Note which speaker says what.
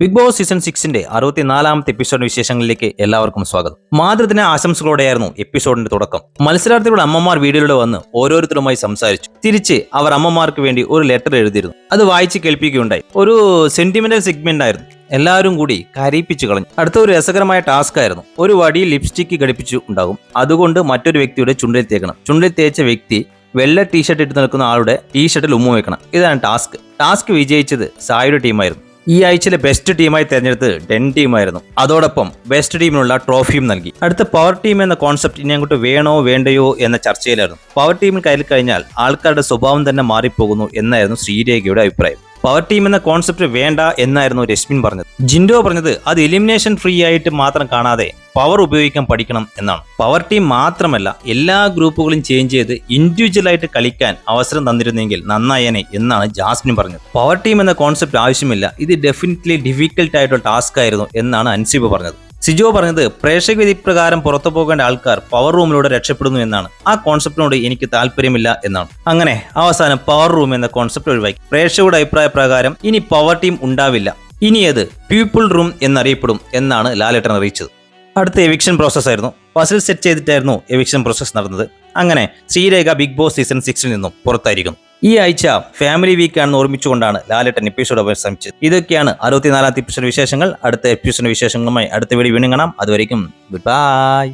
Speaker 1: Big Boss season സിക്സിന്റെ അറുപത്തിനാലാമത്തെ episode വിശേഷങ്ങളിലേക്ക് എല്ലാവർക്കും സ്വാഗതം. മാതൃദിന ആശംസകളോടെയായിരുന്നു എപ്പിസോഡിന്റെ തുടക്കം. മത്സരാർത്ഥികളുടെ അമ്മമാർ വീഡിയോയിലൂടെ വന്ന് ഓരോരുത്തരുമായി സംസാരിച്ചു. തിരിച്ച് അവർ അമ്മമാർക്ക് വേണ്ടി ഒരു ലെറ്റർ എഴുതിയിരുന്നു. അത് വായിച്ച് കേൾപ്പിക്കുകയുണ്ടായി. ഒരു സെന്റിമെന്റൽ സെഗ്മെന്റ് ആയിരുന്നു. എല്ലാവരും കൂടി കരയിപ്പിച്ചു കളഞ്ഞു. അടുത്ത ഒരു രസകരമായ ടാസ്ക് ആയിരുന്നു. ഒരു വടി ലിപ്സ്റ്റിക്ക് ഘടിപ്പിച്ചു ഉണ്ടാകും. അതുകൊണ്ട് മറ്റൊരു വ്യക്തിയുടെ ചുണ്ടിൽ തേക്കണം. ചുണ്ടിൽ തേച്ച വ്യക്തി വെള്ള ടീഷർട്ട് ഇട്ട് നിൽക്കുന്ന ആളുടെ ടീഷർട്ടിൽ ഉമ്മ വെക്കണം. ഇതാണ് ടാസ്ക് ടാസ്ക് വിജയിച്ചത് സായുടെ ടീമായിരുന്നു ഈ ആഴ്ചയിലെ ബെസ്റ്റ് ടീമായി തെരഞ്ഞെടുത്ത് ഡെൻ ടീമായിരുന്നു അതോടൊപ്പം ബെസ്റ്റ് ടീമിനുള്ള ട്രോഫിയും നൽകി. അടുത്ത പവർ ടീം എന്ന കോൺസെപ്റ്റ് ഇനി അങ്ങോട്ട് വേണോ വേണ്ടയോ എന്ന ചർച്ചയിലായിരുന്നു. പവർ ടീമിൽ കയ്യിൽ കഴിഞ്ഞാൽ ആൾക്കാരുടെ സ്വഭാവം തന്നെ മാറിപ്പോകുന്നു എന്നായിരുന്നു ശ്രീരേഖയുടെ അഭിപ്രായം. പവർ ടീം എന്ന കോൺസെപ്റ്റ് വേണ്ട എന്നായിരുന്നു രശ്മിൻ പറഞ്ഞത്. ജിൻഡോ പറഞ്ഞത് അത് എലിമിനേഷൻ ഫ്രീ ആയിട്ട് മാത്രം കാണാതെ പവർ ഉപയോഗിക്കാൻ പഠിക്കണം എന്നാണ്. പവർ ടീം മാത്രമല്ല എല്ലാ ഗ്രൂപ്പുകളും ചേഞ്ച് ചെയ്ത് ഇൻഡിവിജ്വൽ ആയിട്ട് കളിക്കാൻ അവസരം തന്നിരുന്നെങ്കിൽ നന്നായേനെ എന്നാണ് ജാസ്മിൻ പറഞ്ഞത്. പവർ ടീം എന്ന കോൺസെപ്റ്റ് ആവശ്യമില്ല. ഇത് ഡെഫിനറ്റ്ലി ഡിഫിക്കൽട്ട് ആയിട്ടുള്ള ടാസ്ക് ആയിരുന്നു എന്നാണ് അൻസിബ് പറഞ്ഞത്. സിജോ പറഞ്ഞത് പ്രേക്ഷക വിധി പ്രകാരം പുറത്തു പോകേണ്ട ആൾക്കാർ പവർ റൂമിലൂടെ രക്ഷപ്പെടുന്നു എന്നാണ്. ആ കോൺസെപ്റ്റിനോട് എനിക്ക് താല്പര്യമില്ല എന്നാണ്. അങ്ങനെ അവസാനം പവർ റൂം എന്ന കോൺസെപ്റ്റ് ഒഴിവാക്കി. പ്രേക്ഷകരുടെ അഭിപ്രായ പ്രകാരം ഇനി പവർ ടീം ഉണ്ടാവില്ല. ഇനി അത് പീപ്പിൾ റൂം എന്നറിയപ്പെടും എന്നാണ് ലാലേട്ടൻ അറിയിച്ചത്. അടുത്ത എവിക്ഷൻ പ്രോസസ് ആയിരുന്നു. പസിൽ സെറ്റ് ചെയ്തിട്ടായിരുന്നു എവിക്ഷൻ പ്രോസസ് നടന്നത്. അങ്ങനെ ശ്രീരേഖ ബിഗ് ബോസ് സീസൺ സിക്സിൽ നിന്നും പുറത്തായിരിക്കുന്നു. ഈ ആഴ്ച ഫാമിലി വീക്ക് ആണെന്ന് ഓർമ്മിച്ചുകൊണ്ടാണ് ലാലേട്ടൻ എപ്പിസോഡ് അവസാനിച്ചത് ഇതൊക്കെയാണ് അറുപത്തിനാലാമത്തെ എപ്പിസോഡ് വിശേഷങ്ങൾ. അടുത്ത എപ്പിസോഡ് വിശേഷങ്ങളുമായി അടുത്ത വീഡിയോ വീണുങ്ങണം അതുവരേക്കും ഗുഡ് ബൈ